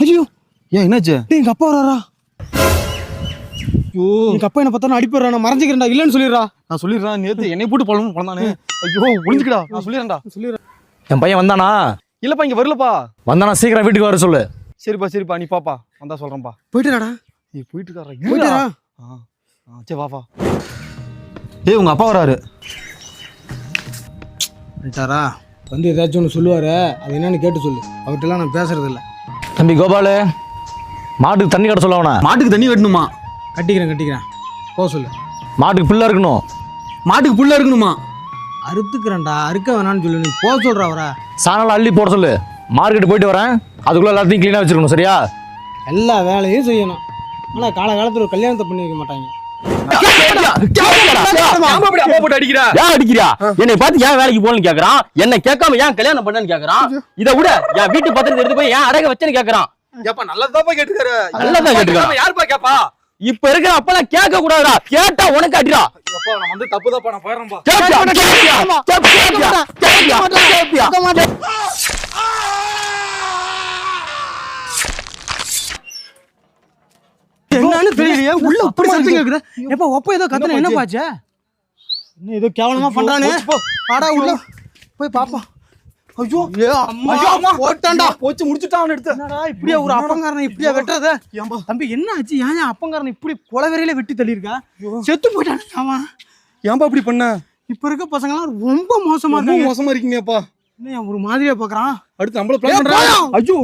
ஐயோ! ஏன் என்னாச்சு? டேய் எங்க அப்பா வராரா? ஐயோ! எங்க அப்பா என்ன பார்த்தா அடிப்படுறா நான் மறைஞ்சிக்கிறேன்டா இல்லைன்னு சொல்லிடுறா. நான் சொல்லிடுறேன். நேத்து என்னை போட்டு பழம் பழந்தானே? ஐயோ ஒளிஞ்சுக்கடா. நான் சொல்லிடுறேன்டா. சொல்லிடுறா என் பையன் வந்தானா? இல்லப்பா இங்க வரலப்பா. வந்தானா? சீக்கிரம் வீட்டுக்கு வர சொல்லு. சரிப்பா சரிப்பா. நீ பாப்பா. வந்தா சொல்றேன்ப்பா. போயிட்டுறாடா ஏய் போயிட்டு போயிட்டாரா? ஆ ஆ சரி வா வா. ஏய் உங்க அப்பா வராரு. போயிட்டாரா? வந்து ஏதாச்சும் ஒன்று சொல்லுவாரு. அது என்னன்னு கேட்டு சொல்லு. அவர்கிட்டலாம் நான் பேசுறது இல்ல தம்பி கோபாலு மாட்டுக்கு தண்ணி கட்ட சொல்ல அவனை. மாட்டுக்கு தண்ணி வெட்டணுமா? கட்டிக்கிறேன் கட்டிக்கிறேன். போக சொல்லு. மாட்டுக்கு பிள்ளை இருக்கணும். மாட்டுக்கு புல்ல இருக்கணுமா? அறுத்துக்கிறேன்டா அறுக்க வேணாம்னு சொல்லு. நீ போக சொல்ற அவரை. சாணம் அள்ளி போட சொல்லு. மார்க்கெட் போயிட்டு வரேன். அதுக்குள்ள எல்லாத்தையும் க்ளீனாக வச்சிருக்கணும் சரியா? எல்லா வேலையும் செய்யணும். ஆனா காலகாலத்துல ஒரு கல்யாணத்தை பண்ணி வைக்க மாட்டாங்க. போட்டு அடிக்கிறா? ஏன் அடிக்கிறியா என்னை பார்த்து ஏன் வேலைக்கு போகணும்னு கேக்குறான்? என்ன கேட்காம ஏன் கல்யாணம் பண்ணன்னு கேக்குறான்? இதை விட என் வீட்டு பத்திரத்தை எடுத்து போய் ஏன் அடக வச்சேன்னு கேக்குறான். நல்லதாப்பா கேட்டுக்காரு. நல்லதா கேட்டுக்காரன். யாருப்பா கேப்பா? இப்ப இருக்கிற அப்பெல்லாம் கேட்க கூடாதுடா கேட்டா உனக்கு அடிடா. வந்து நான் போயிடுறேன்ப்பா. இப்படி சத்தம் கேக்குது? எப்ப ஒப்ப ஏதோ கத்துன என்ன பாச்சே என்ன ஏதோ கேவலமா பண்றானே? ஆடா உள்ள. போய் பாப்போம் ஐயோ அம்மா ஐயோ, அம்மா. போட்டான்டா. போச்சு முடிச்சுட்டான் எடுத்து. என்னடா இப்படியா ஒரு அப்பங்காரனை இப்படியா வெட்டுறத? ஏம்பா. தம்பி என்ன ஆச்சு? ஏன் ஏன் அப்பங்காரனை இப்படி கொலவெறியில வெட்டி தள்ளியிருக்கா? செத்து போயிட்டானே ஆமா ஏன்பா இப்படி பண்ண? இப்ப இருக்க பசங்கலாம் ரொம்ப மோசமா ரொம்ப இருக்காங்க. மோசமா இருக்கீங்கப்பா. என்ன ஒரு மாதிரியா பாக்குறான். அடுத்து நம்மள பிளான் ஐயோ.